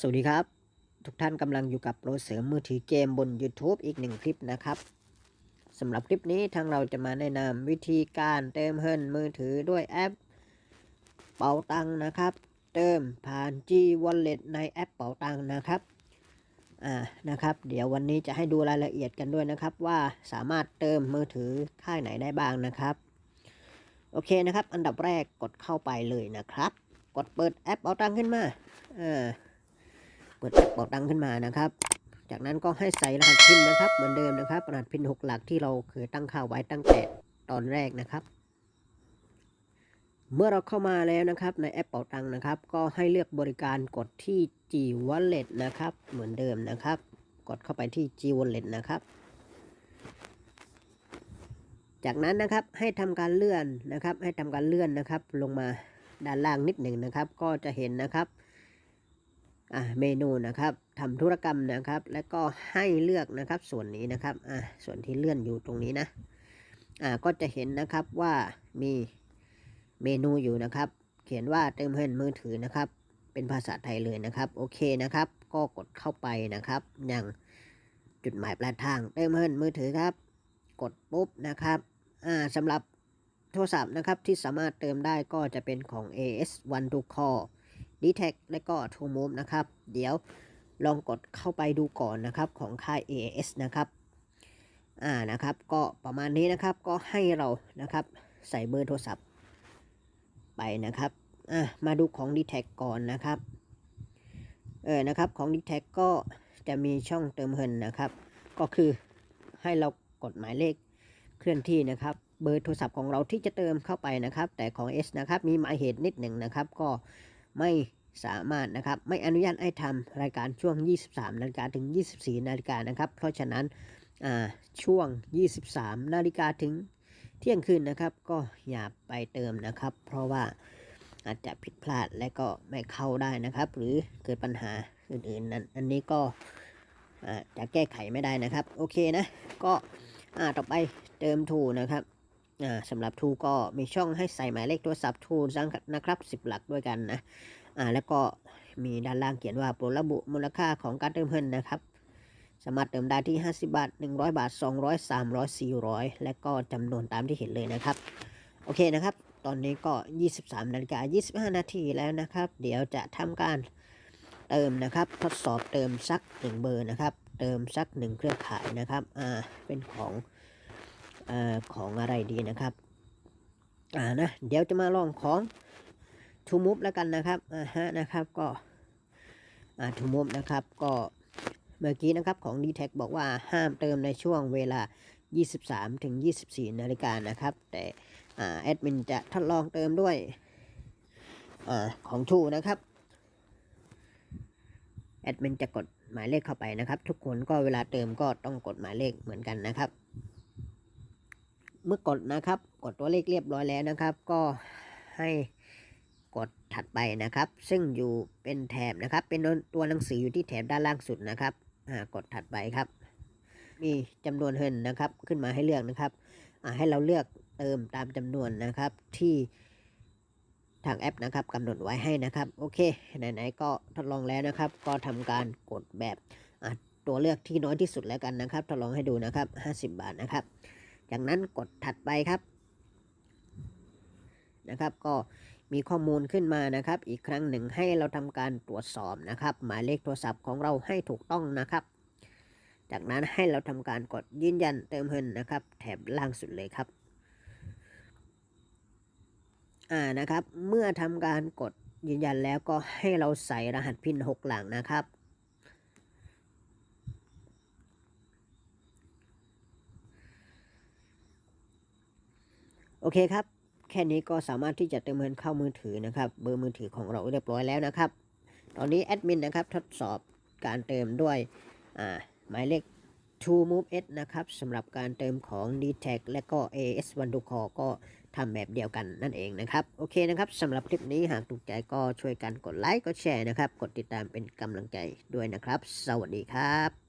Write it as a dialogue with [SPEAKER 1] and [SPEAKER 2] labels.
[SPEAKER 1] สวัสดีครับ ทุกท่านกำลังอยู่กับโปรเสริมมือถือเกมบน YouTube อีกหนึ่งคลิปนะครับสำหรับคลิปนี้ทางเราจะมาแนะนำวิธีการเติมเฮิรนมือถือด้วยแอป เป๋าตังนะครับ เติมผ่าน G Wallet ในแอปเป๋าตังนะครับอ่านะครับ เดี๋ยววันนี้จะให้ดูรายละเอียดกันด้วยนะครับ ว่าสามารถเติมมือถือค่ายไหนได้บ้างนะครับ โอเคนะครับ อันดับแรกกดเข้าไปเลยนะครับ กดเปิดแอปเป๋าตังขึ้นมาอ่า เปิดแอปเป๋าตังขึ้นมานะครับ จากนั้นก็ให้ใส่รหัสพินนะครับ เหมือนเดิมนะครับ รหัสพินหกหลักที่เราเคยตั้งค่าไว้ตั้งแต่ตอนแรกนะครับ เมื่อเราเข้ามาแล้วนะครับในแอปเป๋าตังนะครับ ก็ให้เลือกบริการกดที่ G Wallet นะครับ เหมือนเดิมนะครับ กดเข้าไปที่ G Wallet นะครับจากนั้นนะครับให้ทำการเลื่อนนะครับ ให้ทำการเลื่อนนะครับ ลงมาด้านล่างนิดหนึ่งนะครับ ก็จะเห็นนะครับ เมนูนะครับทำธุรกรรมนะครับ แล้วก็ให้เลือกนะครับส่วนนี้นะครับอ่าส่วนที่เลื่อนอยู่ตรงนี้นะอ่าก็จะเห็นนะครับว่ามีเมนูอยู่นะครับ เขียนว่าเติมเงินมือถือนะครับ เป็นภาษาไทยเลยนะครับโอเคนะครับ ก็กดเข้าไปนะครับ อย่างจุดหมายปลายทางเติมเงินมือถือครับ กดปุ๊บนะครับอ่าสำหรับโทรศัพท์นะครับที่สามารถเติมได้ก็จะเป็นของ AS One to Call d t แทและก็ t ู m o v e นะครับ เดี๋ยวลองกดเข้าไปดูก่อนนะครับของค่าย AAS นะครับอ่านะครับ ก็ประมาณนี้นะครับก็ให้เรานะครับใส่เบอร์โทรศัพท์ไปนะครับอ่ามาดูของ d t แทก่อนนะครับเออนะครับของ d t แทก็จะมีช่องเติมเงินนะครับ ก็คือให้เรากดหมายเลขเคลื่อนที่นะครับเบอร์โทรศัพท์ของเราที่จะเติมเข้าไปนะครับ แต่ของ S นะครับมีหมายเหตุนิดหนึ่งนะครับก็ ไม่สามารถนะครับไม่อนุญาตให้ทำรายการช่วง 23 นาฬิกาถึง 24 นาฬิกานะครับ เพราะฉะนั้นช่วง 23 นาฬิกาถึงเที่ยงคืนนะครับ ก็อย่าไปเติมนะครับ เพราะว่าอาจจะผิดพลาดและก็ไม่เข้าได้นะครับ หรือเกิดปัญหาอื่นๆนั้นอันนี้ก็จะแก้ไขไม่ได้นะครับ โอเคนะ ก็ต่อไปเติมทูนะครับ สำหรับทูก็มีช่องให้ใส่หมายเลขโทรศัพท์ทูนะครับ 10 หลักด้วยกันนะอ่าแล้วก็มีด้านล่างเขียนว่าโปรระบุมูลค่าของการเติมเงินนะครับสามารถเติมได้ที่ 50 บาท 100 บาท 200 300 400 และก็จำนวนตามที่เห็นเลยนะครับ โอเคนะครับ ตอนนี้ก็ 23นาฬิกา25 นาทีแล้วนะครับ เดี๋ยวจะทำการเติมนะครับ ทดสอบเติมสักหนึ่งเบอร์นะครับ เติมสักหนึ่งเครือข่ายนะครับ อ่า เป็นของ อของอะไรดีนะครับ อ่านะเดี๋ยวจะมาลองของทูมูฟแล้วกันนะครับอ่าฮะนะครับก็อ่าทูมูฟนะครับก็เมื่อกี้นะครับของ d t แทบอกว่าห้ามเติมในช่วงเวลา 23 ถึง 24 นาฬิกานะครับ แต่อ่าแอดมินจะทดลองเติมด้วยอ่าของทูนะครับแอดมินจะกดหมายเลขเข้าไปนะครับ ทุกคนก็เวลาเติมก็ต้องกดหมายเลขเหมือนกันนะครับ เมื่อกดนะครับ กดตัวเลขเรียบร้อยแล้วนะครับ ก็ให้กดถัดไปนะครับ ซึ่งอยู่เป็นแถบนะครับ เป็นตัวหนังสืออยู่ที่แถบด้านล่างสุดนะครับกดถัดไปครับ มีจำนวนเงินนะครับขึ้นมาให้เลือกนะครับให้เราเลือกเติมตามจำนวนนะครับที่ทางแอปนะครับกำหนดไว้ให้นะครับ โอเคไหนๆก็ทดลองแล้วนะครับ ก็ทำการกดแบบตัวเลือกที่น้อยที่สุดแล้วกันนะครับ ทดลองให้ดูนะครับ 50 บาทนะครับ จากนั้นกดถัดไปครับนะครับ ก็มีข้อมูลขึ้นมานะครับ อีกครั้งหนึ่งให้เราทำการตรวจสอบนะครับ หมายเลขโทรศัพท์ของเราให้ถูกต้องนะครับ จากนั้นให้เราทำการกดยืนยันเติมเงินนะครับ แถบล่างสุดเลยครับอ่านะครับ เมื่อทำการกดยืนยันแล้วก็ให้เราใส่รหัสพิน 6 หลังนะครับ โอเคครับ แค่นี้ก็สามารถที่จะเติมเงินเข้ามือถือนะครับ เบอร์มือถือของเราเรียบร้อยแล้วนะครับ ตอนนี้แอดมินนะครับทดสอบการเติมด้วยหมายเลข True Move S นะครับสำหรับการเติมของ d t แทและก็ AS One to Call ก็ทำแบบเดียวกันนั่นเองนะครับ โอเคนะครับสำหรับคลิปนี้หากถูกใจก็ช่วยกันกดไลค์กดแชร์นะครับ กดติดตามเป็นกำลังใจด้วยนะครับ สวัสดีครับ